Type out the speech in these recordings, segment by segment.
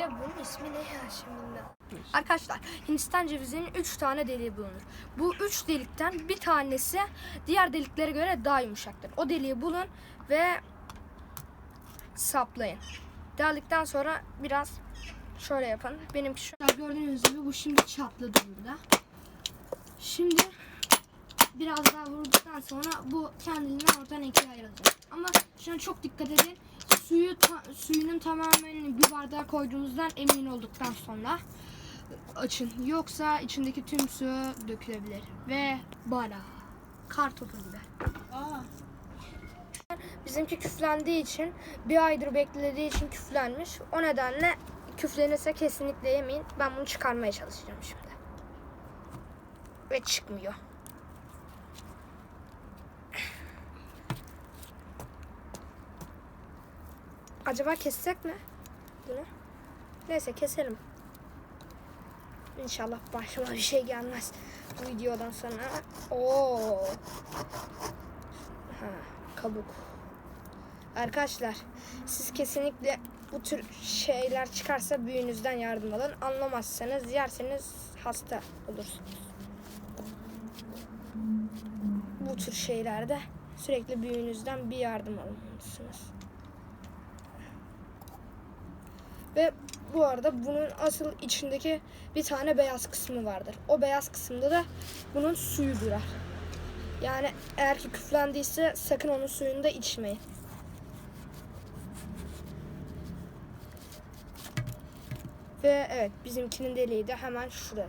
Ve bunun ismi ne ya şimdi? Arkadaşlar Hindistan cevizinin 3 tane deliği bulunur. Bu 3 delikten bir tanesi diğer deliklere göre daha yumuşaktır. O deliği bulun ve saplayın. Deldikten sonra biraz şöyle yapın. Benimki şu gördüğünüz gibi bu şimdi çatladı burada. Şimdi biraz daha vurduktan sonra bu kendiliğinden ortadan ikiye ayrılacak. Ama şuna çok dikkat edin. Suyu ta- suyunun tamamen bir bardağa koyduğunuzdan emin olduktan sonra açın. Yoksa içindeki tüm su dökülebilir. Ve bana kar topu gibi. Aa. Bizimki küflendiği için bir aydır beklediği için küflenmiş. O nedenle küflenirse kesinlikle yemeyin. Ben bunu çıkarmaya çalışacağım şimdi. Ve çıkmıyor. Acaba kessek mi? Bunu. Neyse keselim. İnşallah başıma bir şey gelmez bu videodan sonra. Oo. Ha, kabuk. Arkadaşlar siz kesinlikle bu tür şeyler çıkarsa büyüğünüzden yardım alın. Anlamazsanız yerseniz hasta olursunuz. Bu tür şeylerde sürekli büyüğünüzden bir yardım almalısınız. Ve bu arada bunun asıl içindeki bir tane beyaz kısmı vardır. O beyaz kısımda da bunun suyu durar. Yani eğer ki küflendiyse sakın onun suyunu da içmeyin. Ve evet bizimkinin deliği de hemen şurada.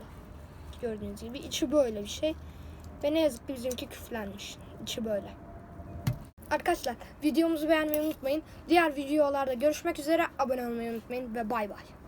Gördüğünüz gibi içi böyle bir şey. Ve ne yazık ki bizimki küflenmiş. İçi böyle. Arkadaşlar videomuzu beğenmeyi unutmayın. Diğer videolarda görüşmek üzere. Abone olmayı unutmayın ve bay bay.